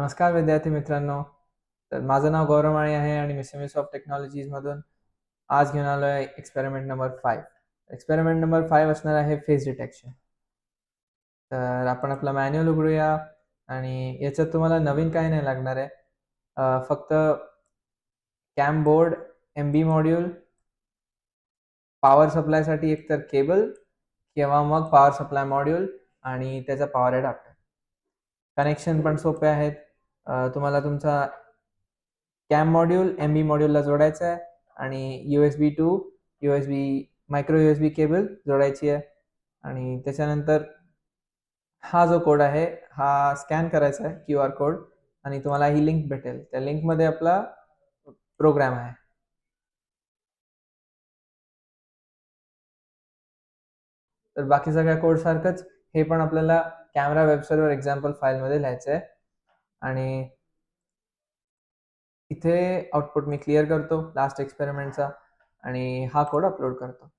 नमस्कार विद्यार्थी मित्रांनो. तर माझं नाव गौरव माळी आहे आणि मी सेमिस ऑफ टेक्नॉलॉजीजमधून आज घेऊन आलो आहे experiment number five experiment number five असणार आहे फेस डिटेक्शन तर आपण आपला मॅन्युअल उघडूया आणि याच्यात तुम्हाला नवीन काही नाही लागणार आहे. फक्त cam board M B module power सप्लायसाठी एकतर केबल किंवा मग पॉवर सप्लाय मॉड्यूल आणि त्याचा पॉवर ॲडॅप्टर कनेक्शन पण सोपे आहेत. तुम्हाला तुमचा कॅम मॉड्यूल एम बी मॉड्यूलला जोडायचं आहे आणि U S B to U S B micro U S B cable जोडायची आहे. आणि त्याच्यानंतर हा जो कोड आहे हा स्कॅन करायचा आहे क्यू आर कोड आणि तुम्हाला ही लिंक भेटेल. त्या लिंकमध्ये आपला प्रोग्राम आहे. तर बाकी सगळ्या कोड सारखंच हे पण आपल्याला कॅमेरा वेब एक्झाम्पल फाईलमध्ये लिहायचं आहे. आणि इथे आउटपुट मी क्लिअर करतो लास्ट एक्सपेरिमेंटचा आणि हा कोड अपलोड करतो.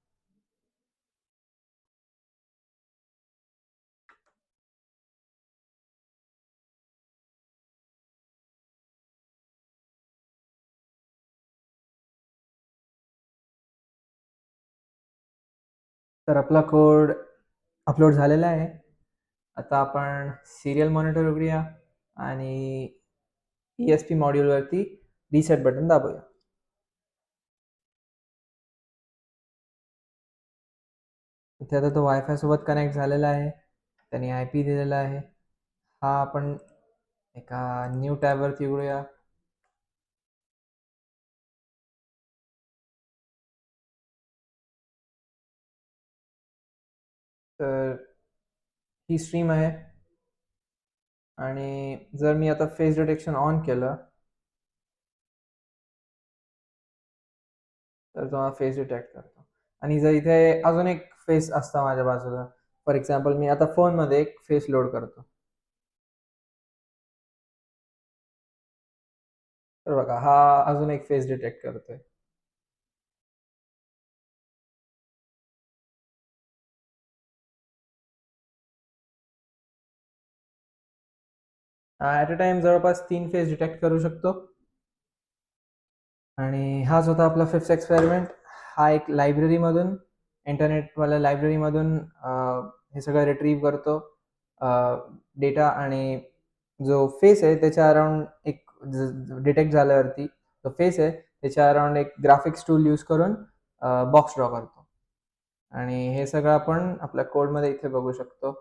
तर आपला कोड अपलोड झालेला आहे. आता आपण सिरियल मॉनिटर उघडूया. आणि ई एस पी मॉड्यूलवरती रिसेट बटन दाबूया. इथे आता तो वायफाय सोबत कनेक्ट झालेला आहे. त्याने आय पी दिलेला आहे. हा आपण एका न्यू टॅबवरती उघडूया. तर ही स्ट्रीम आहे. आणि जर मी आता फेस डिटेक्शन ऑन केलं तर तुम्हाला फेस डिटेक्ट करतो. आणि जर इथे अजून एक फेस असता माझ्या बाजूला फॉर एक्झाम्पल मी आता फोनमध्ये एक फेस लोड करतो. तर बघा हा अजून एक फेस डिटेक्ट करतोय. ॲट अ टाइम जवळपास तीन फेस डिटेक्ट करू शकतो. आणि हाच होता आपला फिफ्थ एक्सपेरिमेंट हा एक लायब्ररीमधून इंटरनेटवाल्या लायब्ररीमधून हे सगळं रिट्रीव्ह करतो. डेटा आणि जो फेस आहे त्याच्या अराउंड एक डिटेक्ट झाल्यावरती जो फेस आहे त्याच्या अराउंड एक ग्राफिक्स टूल यूज करून बॉक्स ड्रॉ करतो. आणि हे सगळं आपण आपल्या कोडमध्ये इथे बघू शकतो.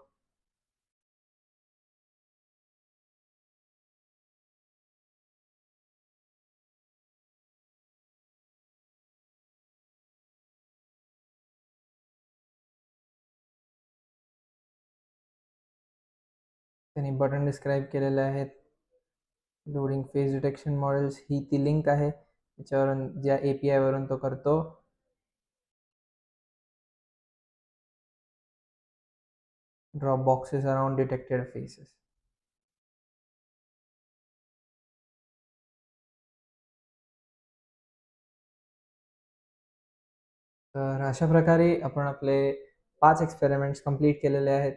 त्यांनी बटन डिस्क्राईब केलेले आहेत लोडिंग फेस डिटेक्शन मॉडेल्स ही ती लिंक आहे त्याच्यावरून ज्या ए पी आयवरून तो करतो. Drop boxes around detected faces तर अशा प्रकारे आपण आपले पाच एक्सपेरिमेंट्स कंप्लीट केलेले आहेत.